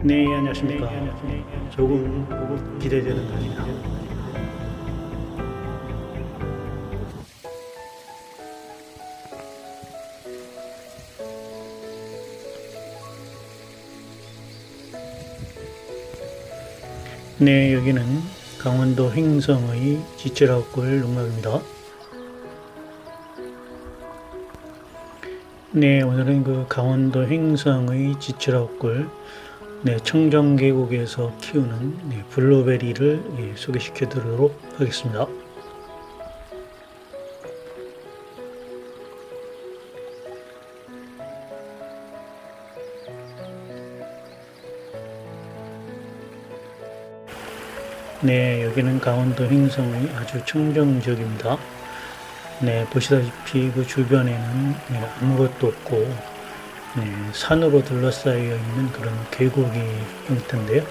네, 안녕하십니까. 조금 기대되는 날입니다. 네, 여기는 강원도 횡성의 지체라굴 농락입니다. 네, 오늘은 그 강원도 횡성의 지체라굴 네, 청정 계곡에서 키우는 네, 블루베리를 예, 소개시켜 드리도록 하겠습니다. 네, 여기는 강원도 횡성의 아주 청정 지역입니다. 네, 보시다시피 그 주변에는 네, 아무것도 없고 네, 산으로 둘러싸여 있는 그런 계곡의 형태인데요.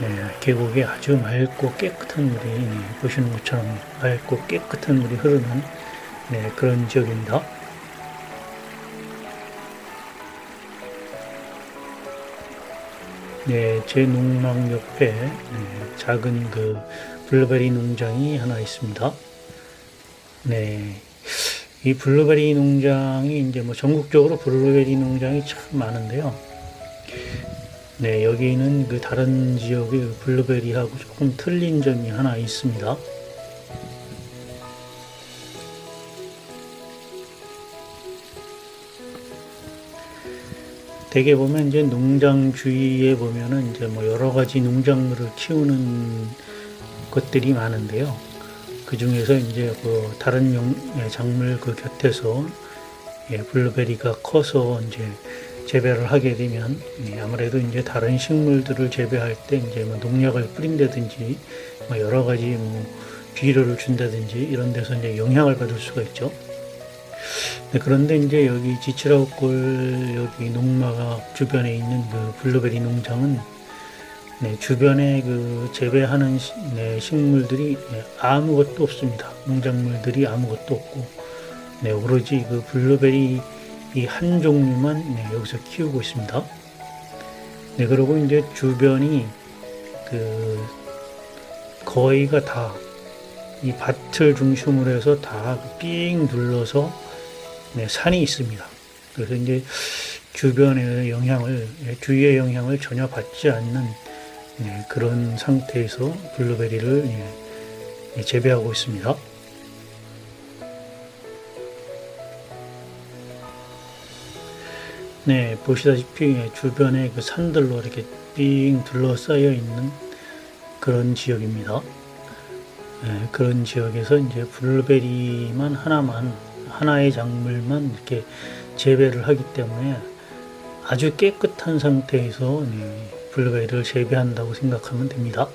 네, 계곡에 아주 맑고 깨끗한 물이 네, 보시는 것처럼 맑고 깨끗한 물이 흐르는 네, 그런 지역입니다. 네, 제 농막 옆에 네, 작은 그 블루베리 농장이 하나 있습니다. 네, 이 블루베리 농장이 이제 뭐 전국적으로 블루베리 농장이 참 많은데요. 네, 여기는 그 다른 지역의 블루베리하고 조금 틀린 점이 하나 있습니다. 대개 보면 이제 농장 주위에 보면은 이제 뭐 여러 가지 농작물을 키우는 것들이 많은데요. 그 중에서 이제 그 다른 용, 예, 작물 그 곁에서 예, 블루베리가 커서 이제 재배를 하게 되면 예, 아무래도 이제 다른 식물들을 재배할 때 이제 뭐 농약을 뿌린다든지 뭐 여러 가지 뭐 비료를 준다든지 이런 데서 이제 영향을 받을 수가 있죠. 네, 그런데 이제 여기 지치라웃골 여기 농마가 주변에 있는 그 블루베리 농장은 네, 주변에 그 재배하는 시- 네, 식물들이 네, 아무것도 없습니다. 농작물들이 아무것도 없고, 네, 오로지 그 블루베리 이 한 종류만 네, 여기서 키우고 있습니다. 네, 그리고 이제 주변이 그 거의가 다 이 밭을 중심으로 해서 다삥 둘러서 네, 산이 있습니다. 그래서 이제 주변의 영향을, 예, 주위의 영향을 전혀 받지 않는 네, 그런 상태에서 블루베리를 예, 예, 재배하고 있습니다. 네, 보시다시피 예, 주변에 그 산들로 이렇게 삥 둘러싸여 있는 그런 지역입니다. 예, 그런 지역에서 이제 블루베리만 하나만 하나의 작물만 이렇게 재배를 하기 때문에 아주 깨끗한 상태에서 네, 블루베리를 재배한다고 생각하면 됩니다.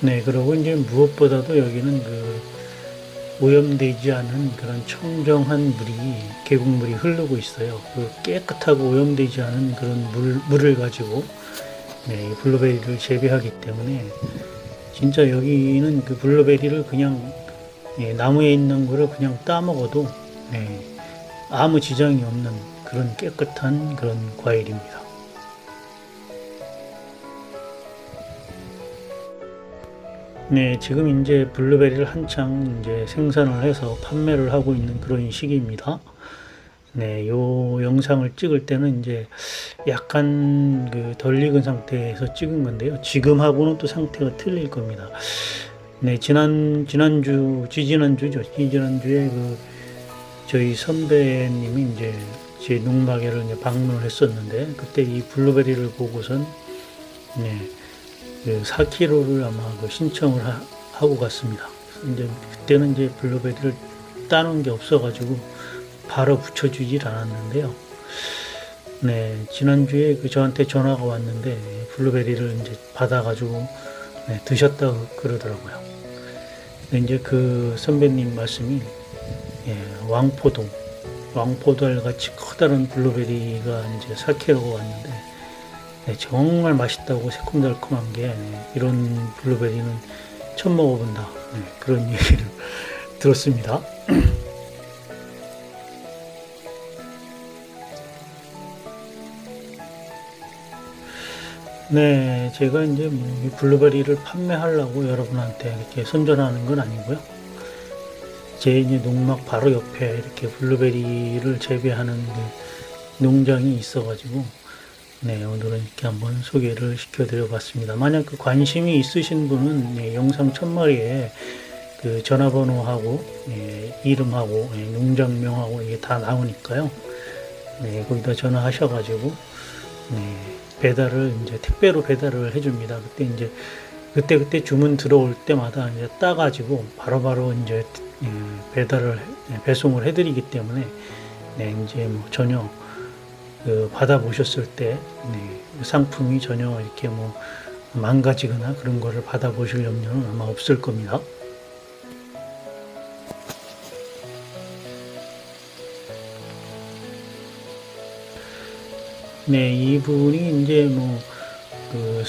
네, 그리고 이제 무엇보다도 여기는 그 오염되지 않은 그런 청정한 물이 계곡물이 흐르고 있어요. 그 깨끗하고 오염되지 않은 그런 물, 물을 가지고 네, 이 블루베리를 재배하기 때문에 진짜 여기는 그 블루베리를 그냥 예, 나무에 있는 거를 그냥 따 먹어도 네, 아무 지장이 없는 그런 깨끗한 그런 과일입니다. 네, 지금 이제 블루베리를 한창 이제 생산을 해서 판매를 하고 있는 그런 시기입니다. 네, 요 영상을 찍을 때는 이제 약간 그 덜 익은 상태에서 찍은 건데요. 지금하고는 또 상태가 틀릴 겁니다. 네, 지난 지난주 지지난주죠. 지지난주에 그 저희 선배님이 이제 제 농가게를 이제 방문을 했었는데 그때 이 블루베리를 보고선 네, 그 4kg를 아마 그 신청을 하, 고 갔습니다. 이제 그때는 이제 블루베리를 따놓은 게 없어가지고 바로 붙여주질 않았는데요. 네, 지난주에 그 저한테 전화가 왔는데 블루베리를 이제 받아가지고 네, 드셨다고 그러더라고요. 근데 이제 그 선배님 말씀이 예, 왕포동, 왕포도알 같이 커다란 블루베리가 이제 사케로 왔는데 네, 정말 맛있다고 새콤달콤한 게 네, 이런 블루베리는 처음 먹어본다 네, 그런 얘기를 들었습니다. 네, 제가 이제 뭐 블루베리를 판매하려고 여러분한테 이렇게 선전하는 건 아니고요. 제 이제 농막 바로 옆에 이렇게 블루베리를 재배하는 그 농장이 있어가지고, 네, 오늘은 이렇게 한번 소개를 시켜드려 봤습니다. 만약 그 관심이 있으신 분은 네, 영상 첫머리에 그 전화번호하고 예, 이름하고 예, 농장명하고 이게 다 나오니까요. 네, 거기다 전화하셔가지고 네, 배달을 이제 택배로 배달을 해줍니다. 그때 이제 그때 그때 주문 들어올 때마다 이제 따가지고 바로바로 이제 예, 배달을 해- 예, 배송을 해드리기 때문에 네, 이제 뭐 전혀 그 받아보셨을 때 네, 그 상품이 전혀 이렇게 뭐 망가지거나 그런 거를 받아보실 염려는 아마 없을 겁니다. 네, 이분이 이제 뭐 그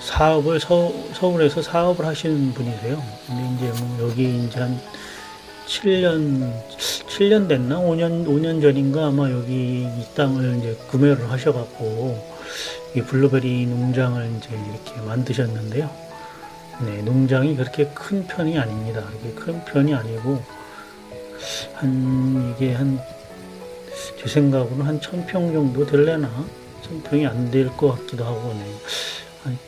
사업을 서, 서울에서 사업을 하시는 분이세요. 근데 이제 뭐 여기 이제 한 7년 7년 됐나? 5년 5년 전인가 아마 여기 이 땅을 이제 구매를 하셔갖고 이 블루베리 농장을 이제 이렇게 만드셨는데요. 네, 농장이 그렇게 큰 편이 아닙니다. 이게 큰 편이 아니고 한 이게 한 제 생각으로는 한천평 정도 될래나 천 평이 안 될 것 같기도 하고 네.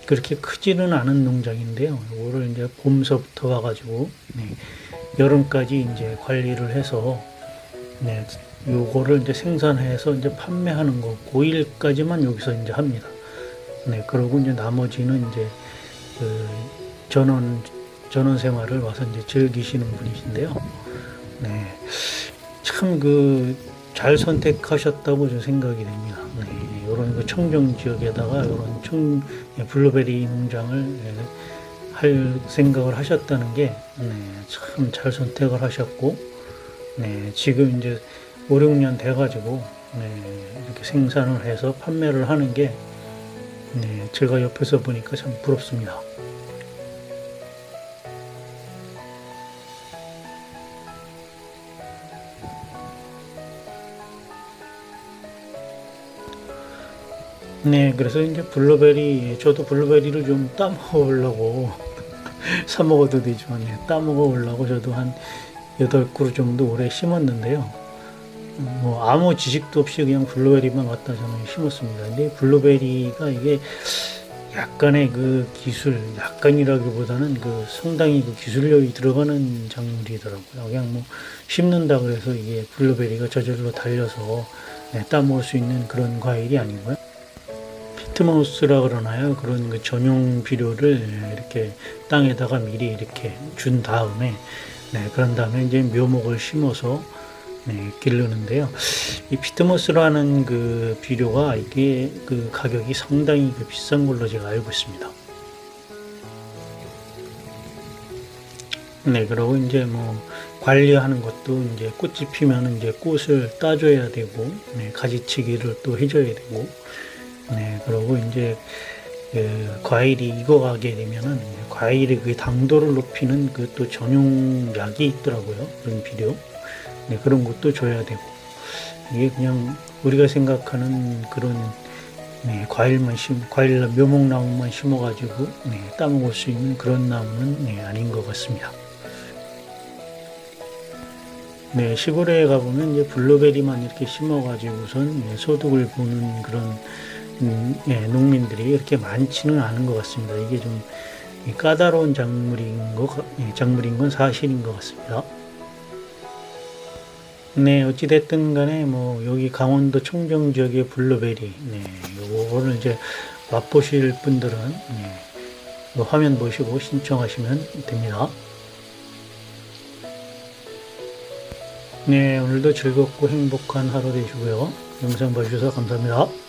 그렇게 크지는 않은 농장인데요. 이거를 이제 봄서부터 와가지고 네. 여름까지 이제 관리를 해서 네. 요거를 이제 생산해서 이제 판매하는 거 고일까지만 여기서 이제 합니다. 네. 그러고 이제 나머지는 이제 그 전원 전원 생활을 와서 이제 즐기시는 분이신데요. 네. 참 그 잘 선택하셨다고 저 생각이 됩니다. 네, 이런 그 청정 지역에다가 이런 청 예, 블루베리 농장을 예, 할 생각을 하셨다는 게 참 잘 선택을 하셨고, 네, 지금 이제 5, 6년 돼가지고 네, 이렇게 생산을 해서 판매를 하는 게 네, 제가 옆에서 보니까 참 부럽습니다. 네, 그래서 이제 블루베리, 저도 블루베리를 좀 따먹으려고, 사 먹어도 되지만, 네, 따먹으려고 저도 한 8그루 정도 오래 심었는데요. 음, 뭐, 아무 지식도 없이 그냥 블루베리만 갖다 저는 심었습니다. 근데 블루베리가 이게 약간의 그 기술, 약간이라기보다는 그 상당히 그 기술력이 들어가는 작물이더라고요. 그냥 뭐, 심는다 그래서 이게 블루베리가 저절로 달려서 네, 따먹을 수 있는 그런 과일이 아니고요. 피트마우스라 그러나요? 그런 그 전용 비료를 이렇게 땅에다가 미리 이렇게 준 다음에 네, 그런 다음에 이제 묘목을 심어서 네, 기르는데요. 이 피트모스라는 그 비료가 이게 그 가격이 상당히 그 비싼 걸로 제가 알고 있습니다. 네, 그리고 이제 뭐 관리하는 것도 이제 꽃이 피면 이제 꽃을 따줘야 되고, 네, 가지치기를 또 해줘야 되고, 네, 그리고 이제 그 과일이 익어가게 되면은 과일의 그 당도를 높이는 그 또 전용 약이 있더라고요. 그런 비료. 네, 그런 것도 줘야 되고. 이게 그냥 우리가 생각하는 그런 네, 과일만 심, 과일 묘목 나무만 심어가지고 네, 따먹을 수 있는 그런 나무는 네, 아닌 것 같습니다. 네, 시골에 가보면 이제 블루베리만 이렇게 심어가지고선 네, 소득을 보는 그런 음, 예, 농민들이 이렇게 많지는 않은 것 같습니다. 이게 좀 까다로운 작물인 것, 작물인 건 사실인 것 같습니다. 네, 어찌됐든 간에 뭐 여기 강원도 청정 지역의 블루베리, 네, 요거를 이제 맛보실 분들은 네, 이거 화면 보시고 신청하시면 됩니다. 네, 오늘도 즐겁고 행복한 하루 되시고요. 영상 봐주셔서 감사합니다.